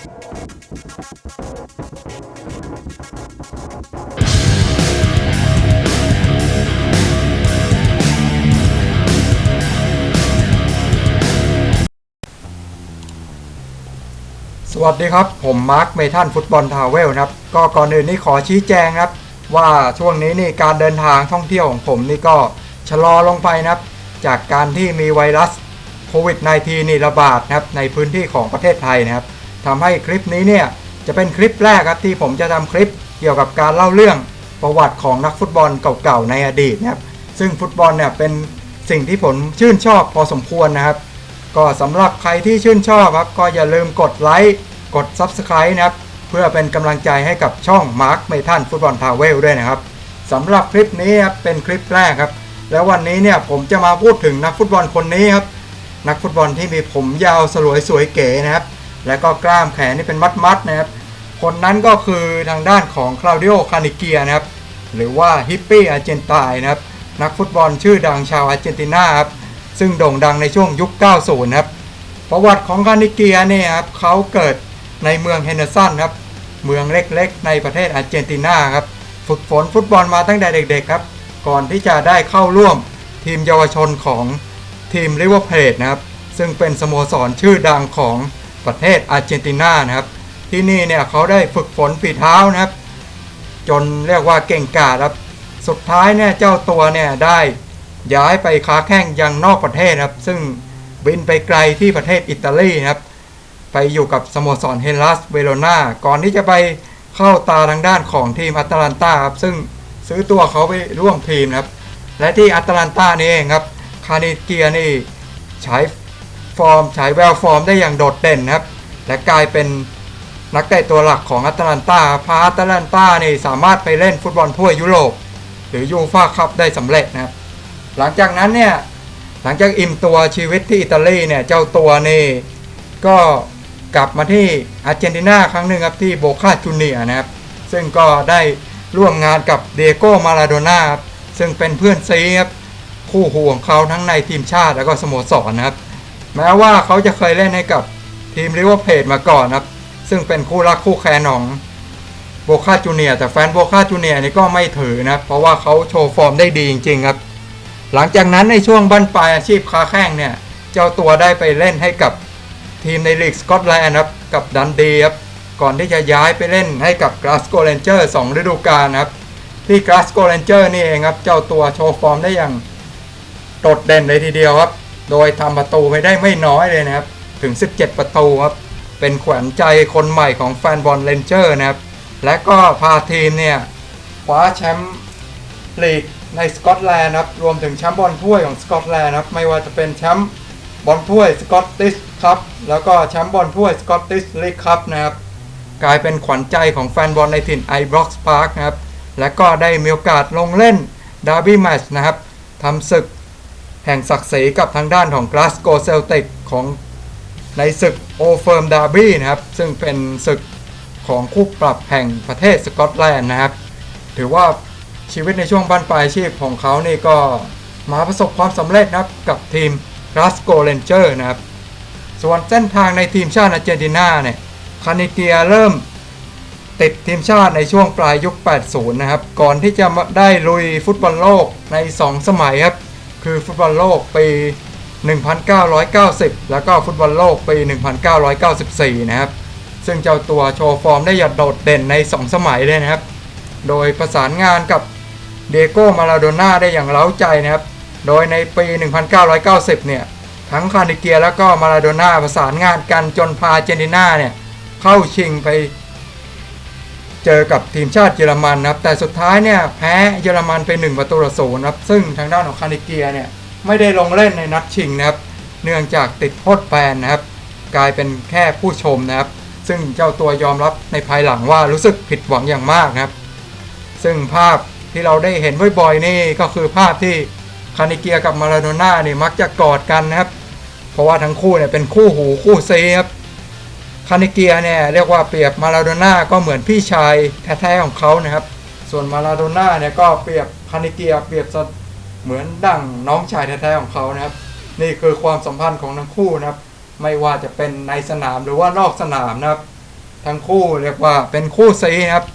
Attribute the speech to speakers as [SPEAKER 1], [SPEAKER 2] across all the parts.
[SPEAKER 1] สวัสดีครับ ผมมาร์คเมทันฟุตบอลทาวเวลนะครับ ก็ก่อนอื่นนี่ขอชี้แจงครับ ว่าช่วงนี้นี่การเดินทางท่องเที่ยวของผมนี่ก็ชะลอลงไปนะครับ จากการที่มีไวรัสโควิด -19 นี่ระบาดนะครับในพื้นที่ของประเทศไทยนะครับ ทำให้คลิปนี้เนี่ยจะเป็นคลิปแรกครับที่ผมจะทำคลิปเกี่ยวกับการเล่าเรื่องประวัติของนักฟุตบอลเก่าๆในอดีตนะครับซึ่งฟุตบอลเนี่ยเป็นสิ่งที่ผมชื่นชอบพอสมควรนะครับ ก็สำหรับใครที่ชื่นชอบครับก็อย่าลืมกดไลค์กด Subscribe นะครับ เพื่อเป็นกำลังใจให้กับช่อง Mark เมทันฟุตบอลทาวเวลด้วยนะครับสำหรับคลิปนี้ครับเป็นคลิปแรกครับ แล้ววันนี้เนี่ยผมจะมาพูดถึงนักฟุตบอลคนนี้ครับ นักฟุตบอลที่มีผมยาวสลวยสวยเก๋นะครับ แล้วก็กล้ามแขนนี่เป็นมัดๆนะครับ คนนั้นก็คือทางด้านของคลาวดิโอคานิเกียนะครับ หรือว่าฮิปปี้อาร์เจนตายนะครับ นักฟุตบอลชื่อดังชาวอาร์เจนตินาครับ ซึ่งโด่งดังในช่วงยุค 90นะครับ ประวัติของคานิเกียเนี่ยครับ เขาเกิดในเมืองเฮนเดอร์สันครับ เมืองเล็กๆ ในประเทศอาร์เจนตินาครับ ฝึกฝนฟุตบอลมาตั้งแต่เด็กๆครับ ก่อนที่จะได้เข้าร่วมทีมเยาวชนของทีมริเวอร์เพลทนะครับ ซึ่งเป็นสโมสรชื่อดังของ ประเทศอาร์เจนตินานะครับ ที่นี่เนี่ยเขาได้ฝึกฝนฝีเท้านะครับ จนเรียกว่าเก่งกาจครับ สุดท้ายเนี่ยเจ้าตัวเนี่ยได้ย้ายไปค้าแข่งยังนอกประเทศครับ ซึ่งบินไปไกลที่ประเทศอิตาลีครับ ไปอยู่กับสโมสรเฮลัสเวโรนาก่อนที่จะไปเข้าตาทางด้านของทีมอัตแลนตาครับ ซึ่งซื้อตัวเขาไปร่วมทีมนะครับ และที่อัตแลนตานี่เองครับ คาเนเกียนี่ใช้ฟ อร์มฉายแววฟอร์มได้อย่างโดดเด่นครับ และกลายเป็นนักเตะตัวหลักของอัตแลนตาพาอัตแลนตานี่สามารถไปเล่นฟุตบอลทั่วยุโรป หรือยูฟ่าคัพได้สำเร็จนะครับ หลังจากนั้นเนี่ยหลังจากอิ่มตัวชีวิตที่อิตาลีเนี่ยเจ้าตัวนี่ก็กลับมาที่อาร์เจนตินาครั้งหนึ่งครับที่โบคาจูเนียนะครับ ซึ่งก็ได้ร่วมงานกับเดโก้มาราโดน่าครับซึ่งเป็นเพื่อนซีครับคู่หูของเขาทั้งในทีมชาติแล้วก็สโมสรนะครับ แม้ว่าเขาจะเคยเล่นให้กับทีมริเวอร์เพลมาก่อนนะครับ ซึ่งเป็นคู่รักคู่แค้นของโบคาจูเนียแต่แฟนโบคาจูเนียนี่ก็ไม่ถือนะเพราะว่าเขาโชว์ฟอร์มได้ดีจริง ๆ ครับ หลังจากนั้นในช่วงบั้นปลายอาชีพค้าแข้งเนี่ย เจ้าตัวได้ไปเล่นให้กับทีมในลีกสกอตแลนด์ครับกับดันดีครับก่อนที่จะย้ายไปเล่นให้กับกราสโกเ r นเจอร์สฤดูกาลครับที่กราสโกเ r นเจอร์นี่เองครับ เจ้าตัวโชว์ฟอร์มได้อย่างโดดเด่นเลยทีเดียวครับ โดยทำประตูไปได้ไม่น้อยเลยนะครับ ถึง 17 ประตูครับ เป็นขวัญใจคนใหม่ของแฟนบอลเรนเจอร์นะครับ และก็พาทีมเนี่ยคว้าแชมป์ลีกในสกอตแลนด์นะครับ รวมถึงแชมป์บอลถ้วยของสกอตแลนด์นะครับ ไม่ว่าจะเป็นแชมป์บอลถ้วยสกอตติชครับแล้วก็แชมป์บอลถ้วยสกอตติชลีกครับนะครับ กลายเป็นขวัญใจของแฟนบอลในถิ่นไอบล็อกส์พาร์คนะครับ และก็ได้มีโอกาสลงเล่นดาร์บี้แมชนะครับทำศึก แห่งศักดิ์ศรีกับทางด้านของกลาสโกเซลติกของในศึกโอเฟิร์มดาร์บี้นะครับ ซึ่งเป็นศึกของคู่ปรับแห่งประเทศสกอตแลนด์นะครับ ถือว่าชีวิตในช่วงบ้านปลายชีพของเขานี่ก็มาประสบความสำเร็จนะครับกับทีมกลาสโกเ r นเจอร์นะครับ ส่วนเส้นทางในทีมชาติอาร์เจนตินาเนี่ยคานิเกียเริ่มติดทีมชาติในช่วงปลายยุค 80 นะครับ ก่อนที่จะได้ลุยฟุตบอลโลกใน 2 สมัยครับ คือฟุตบอลโลกปี 1990 แล้วก็ฟุตบอลโลกปี 1994 นะครับ ซึ่งเจ้าตัวโชว์ฟอร์มได้อย่างโดดเด่นใน 2 สมัยเลยนะครับ โดยประสานงานกับเดโก้มาราโดน่าได้อย่างเล้าใจนะครับ โดยในปี 1990 เนี่ย ทั้งคานิเกียแล้วก็มาราโดน่าประสานงานกันจนพาเจนติน่าเนี่ยเข้าชิงไป เจอกับทีมชาติเยอรมันนะครับแต่สุดท้ายเนี่ยแพ้เยอรมันไป1ประตูต่อศูนย์นะครับซึ่งทางด้านของคานิเกียเนี่ยไม่ได้ลงเล่นในนัดชิงนะครับ เนื่องจากติดโทษแบนนะครับ กลายเป็นแค่ผู้ชมนะครับ ซึ่งเจ้าตัวยอมรับในภายหลังว่ารู้สึกผิดหวังอย่างมากนะครับ ซึ่งภาพที่เราได้เห็นบ่อยๆนี่ก็คือภาพที่คานิเกียกับมาราโดน่าเนี่ยมักจะกอดกันนะครับ เพราะว่าทั้งคู่เนี่ยเป็นคู่หูคู่ซีครับ คานิเกียเนี่ยเรียกว่าเปรียบมาราโดน่าก็เหมือนพี่ชายแท้ๆของเขานะครับ ส่วนมาราโดน่าเนี่ยก็เปรียบคานิเกียเปรียบเหมือนดั่งน้องชายแท้ๆของเขานะครับ นี่คือความสัมพันธ์ของทั้งคู่นะครับ ไม่ว่าจะเป็นในสนามหรือว่านอกสนามนะครับ ทั้งคู่เรียกว่าเป็นคู่ซีนะครับ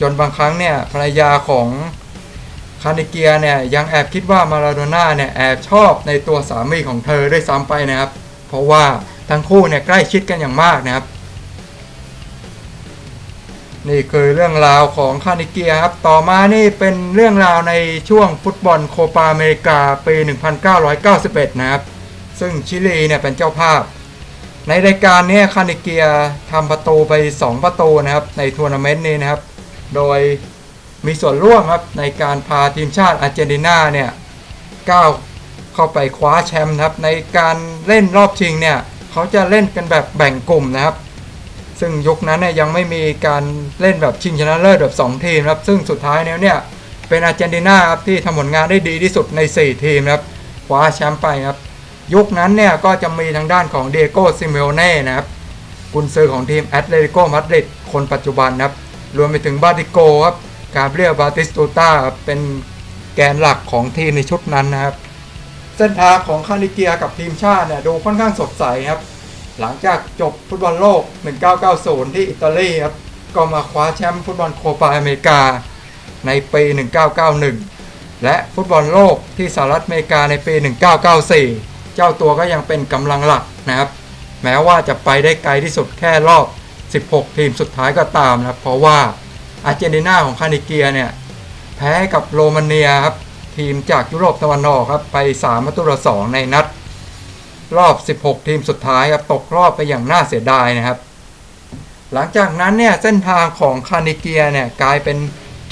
[SPEAKER 1] จนบางครั้งเนี่ยภรรยาของคานิเกียเนี่ยยังแอบคิดว่ามาราโดน่าเนี่ยแอบชอบในตัวสามีของเธอด้วยซ้ำไปนะครับ เพราะว่า ทั้งคู่เนี่ยใกล้ชิดกันอย่างมากนะครับ นี่คือเรื่องราวของคานิเกียครับ ต่อมานี่เป็นเรื่องราวในช่วงฟุตบอลโคปาอเมริกาปี 1991 นะครับ ซึ่งชิลีเนี่ยเป็นเจ้าภาพ ในรายการนี้คานิเกียทำประตูไป 2 ประตูนะครับในทัวร์นาเมนต์นี้นะครับ โดยมีส่วนร่วมครับในการพาทีมชาติอาร์เจนตินาเนี่ยก้าวเข้าไปคว้าแชมป์นะครับในการเล่นรอบชิงเนี่ย เขาจะเล่นกันแบบแบ่งกลุ่มนะครับ ซึ่งยุคนั้นเนี่ยยังไม่มีการเล่นแบบชิงชนะเลิศแบบ 2 ทีมครับ ซึ่งสุดท้ายแล้วเนี่ยเป็นอาร์เจนตินาครับที่ทำผลงานได้ดีที่สุดใน 4 ทีมครับคว้าแชมป์ไปครับ ยุคนั้นเนี่ยก็จะมีทางด้านของเดโก้ซิเมโอเน่นะครับกุนซือของทีมแอตเลติโกมาดริดคนปัจจุบันนะครับ รวมไปถึงบาติโกครับกาเบรียลบาติสตูตาเป็นแกนหลักของทีมในชุดนั้นนะครับ เส้นทางของคานิเกียกับทีมชาติเนี่ยดูค่อนข้างสดใสครับ หลังจากจบฟุตบอลโลก 1990 ที่อิตาลีครับก็มาคว้าแชมป์ฟุตบอลโคปาอเมริกาในปี 1991 และฟุตบอลโลกที่สหรัฐอเมริกาในปี 1994 เจ้าตัวก็ยังเป็นกำลังหลักนะครับ แม้ว่าจะไปได้ไกลที่สุดแค่รอบ 16 ทีมสุดท้ายก็ตามนะครับ เพราะว่าอาร์เจนตินาของคานิเกียเนี่ย แพ้กับโรมาเนียครับ ทีมจากยุโรปตะวันออกครับไป3ประตูต่อ2ในนัด รอบ 16 ทีมสุดท้ายครับตกรอบไปอย่างน่าเสียดายนะครับ หลังจากนั้นเนี่ยเส้นทางของคานิเกียเนี่ยกลายเป็น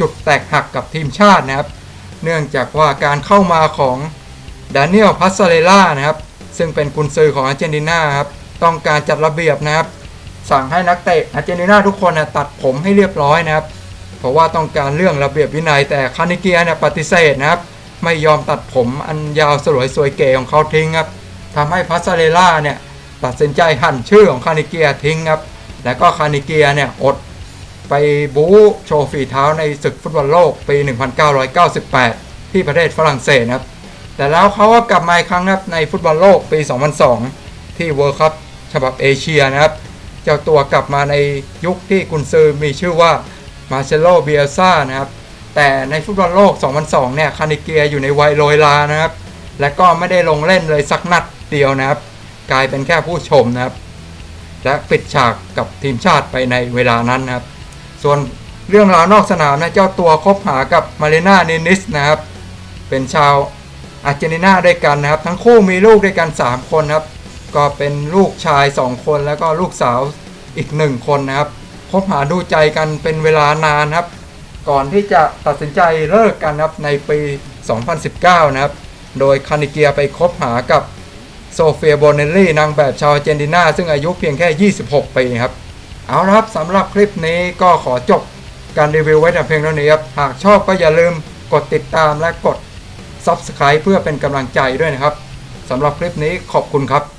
[SPEAKER 1] จุดแตกหักกับทีมชาตินะครับ เนื่องจากว่าการเข้ามาของดานิเอลพัสเรล่านะครับ ซึ่งเป็นกุนซือของอาร์เจนตินาครับต้องการจัดระเบียบนะครับ สั่งให้นักเตะอาร์เจนตินาทุกคนนะตัดผมให้เรียบร้อยนะครับ เพราะว่าต้องการเรื่องระเบียบวินัยแต่คานิเกียเนี่ยปฏิเสธนะครับ ไม่ยอมตัดผมอันยาวสลวยสวยเก๋ของเขาทิ้งครับทำให้พัสเรล่าเนี่ยตัดสินใจหั่นชื่อของคานิเกียทิ้งครับ แล้วก็คานิเกียเนี่ยอดไปบู๊โชว์ฝีเท้าในศึกฟุตบอลโลกปี 1998 ที่ประเทศฝรั่งเศสนะครับ แต่แล้วเขาก็กลับมาอีกครั้งครับในฟุตบอลโลกปี 2002 ที่เวิร์คัพฉบับเอเชียนะครับ เจ้าตัวกลับมาในยุคที่กุนซือมีชื่อว่ามาเชโลเบียซ่านะครับ แต่ในฟุตบอลโลก 2002 เนี่ย คานิเกียอยู่ในวัยโรยลานะครับ และก็ไม่ได้ลงเล่นเลยสักนัดเดียวนะครับ กลายเป็นแค่ผู้ชมนะครับ และปิดฉากกับทีมชาติไปในเวลานั้นนะครับ ส่วนเรื่องราวนอกสนามนะเจ้าตัวคบหากับมาเรนาเนนิสนะครับ เป็นชาวอาร์เจนตินาด้วยกันนะครับ ทั้งคู่มีลูกด้วยกัน 3 คนครับ ก็เป็นลูกชาย 2 คนแล้วก็ลูกสาวอีก 1 คนนะครับคบหาดูใจกันเป็นเวลานานครับ ก่อนที่จะตัดสินใจเลิกกันนะครับในปี 2019 นะครับ โดยคานิเกียไปคบหากับโซเฟียโบเนลลี่นางแบบชาวเจนตินา ซึ่งอายุเพียงแค่ 26 ปีครับ เอาละครับสำหรับคลิปนี้ก็ขอจบการรีวิวไว้แต่เพียงเท่านี้ครับ หากชอบก็อย่าลืมกดติดตามและกด Subscribe เพื่อเป็นกำลังใจด้วยนะครับสำหรับคลิปนี้ขอบคุณครับ